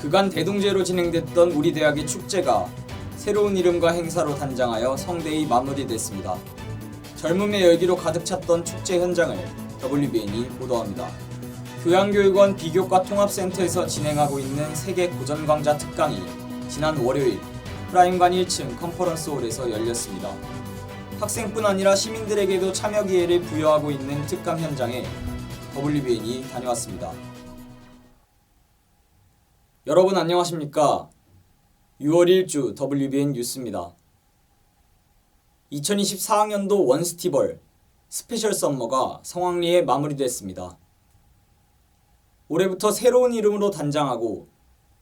그간 대동제로 진행됐던 우리 대학의 축제가 새로운 이름과 행사로 단장하여 성대히 마무리됐습니다. 젊음의 열기로 가득 찼던 축제 현장을 WBN이 보도합니다. 교양교육원 비교과 통합센터에서 진행하고 있는 세계 고전광자 특강이 지난 월요일 프라임관 1층 컨퍼런스 홀에서 열렸습니다. 학생뿐 아니라 시민들에게도 참여 기회를 부여하고 있는 특강 현장에 WBN이 다녀왔습니다. 여러분 안녕하십니까? 6월 1주 WBN 뉴스입니다. 2024학년도 원스티벌 스페셜 썸머가 성황리에 마무리됐습니다. 올해부터 새로운 이름으로 단장하고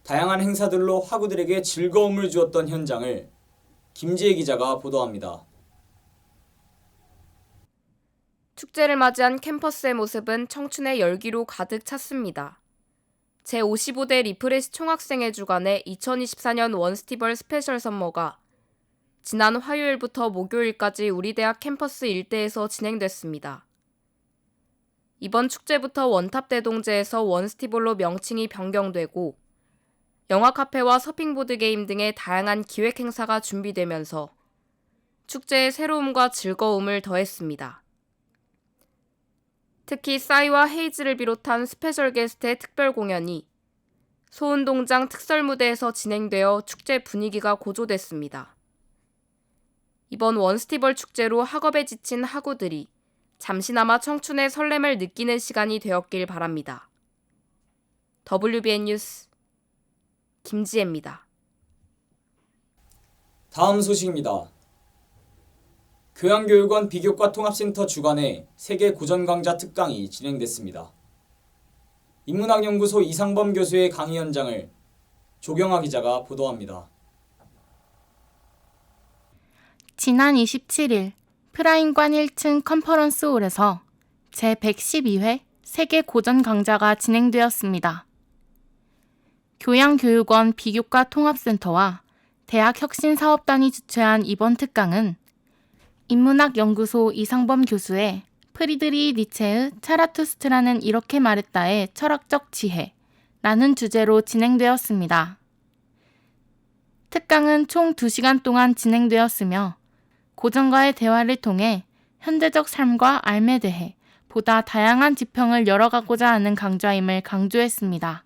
다양한 행사들로 화구들에게 즐거움을 주었던 현장을 김지혜 기자가 보도합니다. 축제를 맞이한 캠퍼스의 모습은 청춘의 열기로 가득 찼습니다. 제55대 리프레시 총학생회 주관의 2024년 원스티벌 스페셜 썸머가 지난 화요일부터 목요일까지 우리 대학 캠퍼스 일대에서 진행됐습니다. 이번 축제부터 원탑대동제에서 원스티벌로 명칭이 변경되고 영화 카페와 서핑보드 게임 등의 다양한 기획 행사가 준비되면서 축제의 새로움과 즐거움을 더했습니다. 특히 싸이와 헤이즈를 비롯한 스페셜 게스트의 특별 공연이 소운동장 특설 무대에서 진행되어 축제 분위기가 고조됐습니다. 이번 원스티벌 축제로 학업에 지친 학우들이 잠시나마 청춘의 설렘을 느끼는 시간이 되었길 바랍니다. WBN 뉴스 김지혜입니다. 다음 소식입니다. 교양교육원 비교과 통합센터 주관의 세계 고전강좌 특강이 진행됐습니다. 인문학연구소 이상범 교수의 강의 현장을 조경아 기자가 보도합니다. 지난 27일 프라임관 1층 컨퍼런스홀에서 제112회 세계 고전 강좌가 진행되었습니다. 교양교육원 비교과 통합센터와 대학혁신사업단이 주최한 이번 특강은 인문학 연구소 이상범 교수의 프리드리 니체의 차라투스트라는 이렇게 말했다의 철학적 지혜 라는 주제로 진행되었습니다. 특강은 총 2시간 동안 진행되었으며 고전과의 대화를 통해 현대적 삶과 삶에 대해 보다 다양한 지평을 열어가고자 하는 강좌임을 강조했습니다.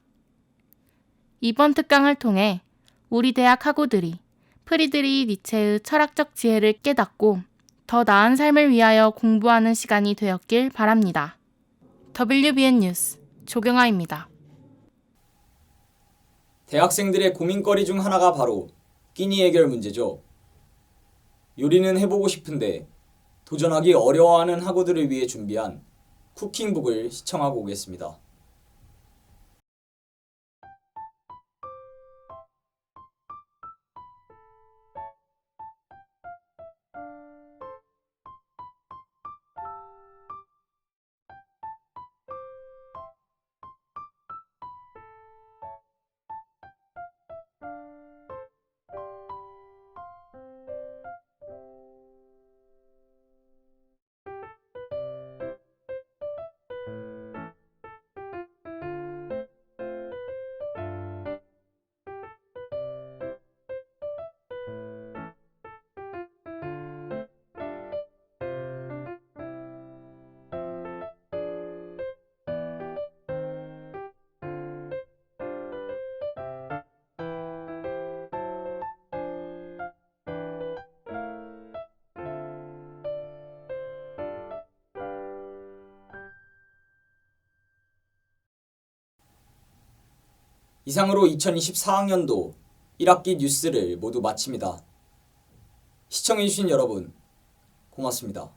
이번 특강을 통해 우리 대학 학우들이 프리드리 니체의 철학적 지혜를 깨닫고 더 나은 삶을 위하여 공부하는 시간이 되었길 바랍니다. WBN 뉴스 조경아입니다. 대학생들의 고민거리 중 하나가 바로 끼니 해결 문제죠. 요리는 해보고 싶은데 도전하기 어려워하는 학우들을 위해 준비한 쿠킹북을 시청하고 오겠습니다. 이상으로 2024학년도 1학기 뉴스를 모두 마칩니다. 시청해주신 여러분, 고맙습니다.